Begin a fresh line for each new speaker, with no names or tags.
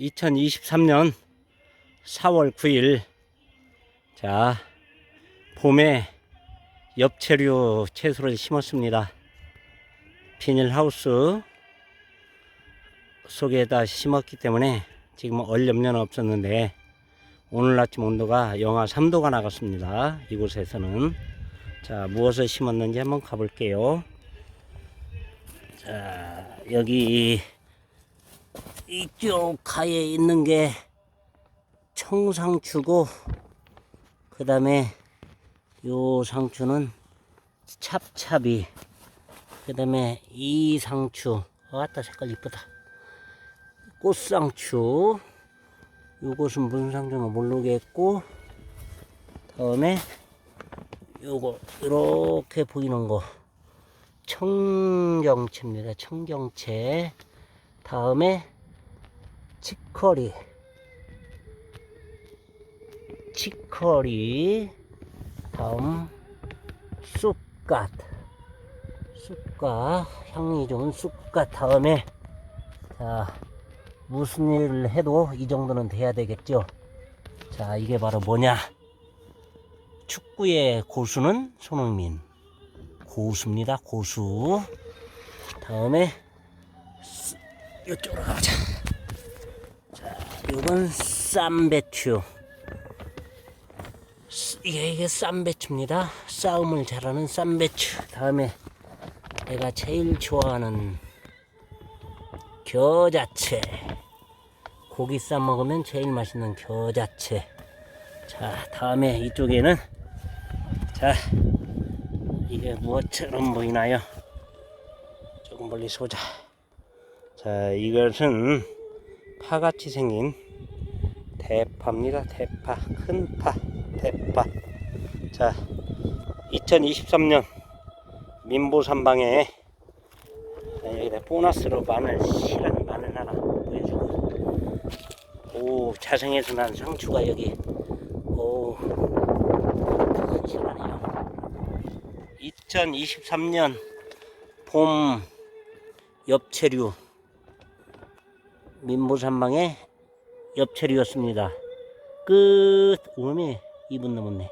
2023년 4월 9일 자 봄에 엽채류 채소를 심었습니다. 비닐하우스 속에다 심었기 때문에 지금 얼렴려는 없었는데 오늘 아침 온도가 영하 3도가 나갔습니다. 이곳에서는 자 무엇을 심었는지 한번 가볼게요. 자 여기 이쪽 가에 있는 게 청상추고 그 다음에 요 상추는 찹찹이 그 다음에 이 상추. 아따 색깔 이쁘다. 꽃상추. 요것은 무슨 상추인가 모르겠고 다음에 요거 이렇게 보이는 거. 청경채입니다. 청경채. 다음에 치커리. 치커리. 다음 쑥갓. 쑥갓. 향이 좋은 쑥갓 다음에 자 무슨 일을 해도 이 정도는 돼야 되겠죠. 자 이게 바로 뭐냐? 축구의 고수는 손흥민. 고수입니다 고수. 다음에 스- 이쪽으로 가보자. 자 이건 쌈배추. 스- 이게 이게 쌈배추입니다. 싸움을 잘하는 쌈배추. 다음에 내가 제일 좋아하는 겨자채. 고기 싸 먹으면 제일 맛있는 겨자채. 자 다음에 이쪽에는 자 이게 무엇처럼 보이나요? 조금 멀리서 보자. 자 이것은 파같이 생긴 대파입니다. 대파 큰 파 대파. 자 2023년 민보산방에 자, 여기다 보너스로 마늘 실한 마늘 하나 보여주고. 오 자생해서 난 상추가 여기. 오 실하네요. 2023년 봄 엽채류 민보산방의 엽채류였습니다. 끝. 오메. 2분 넘었네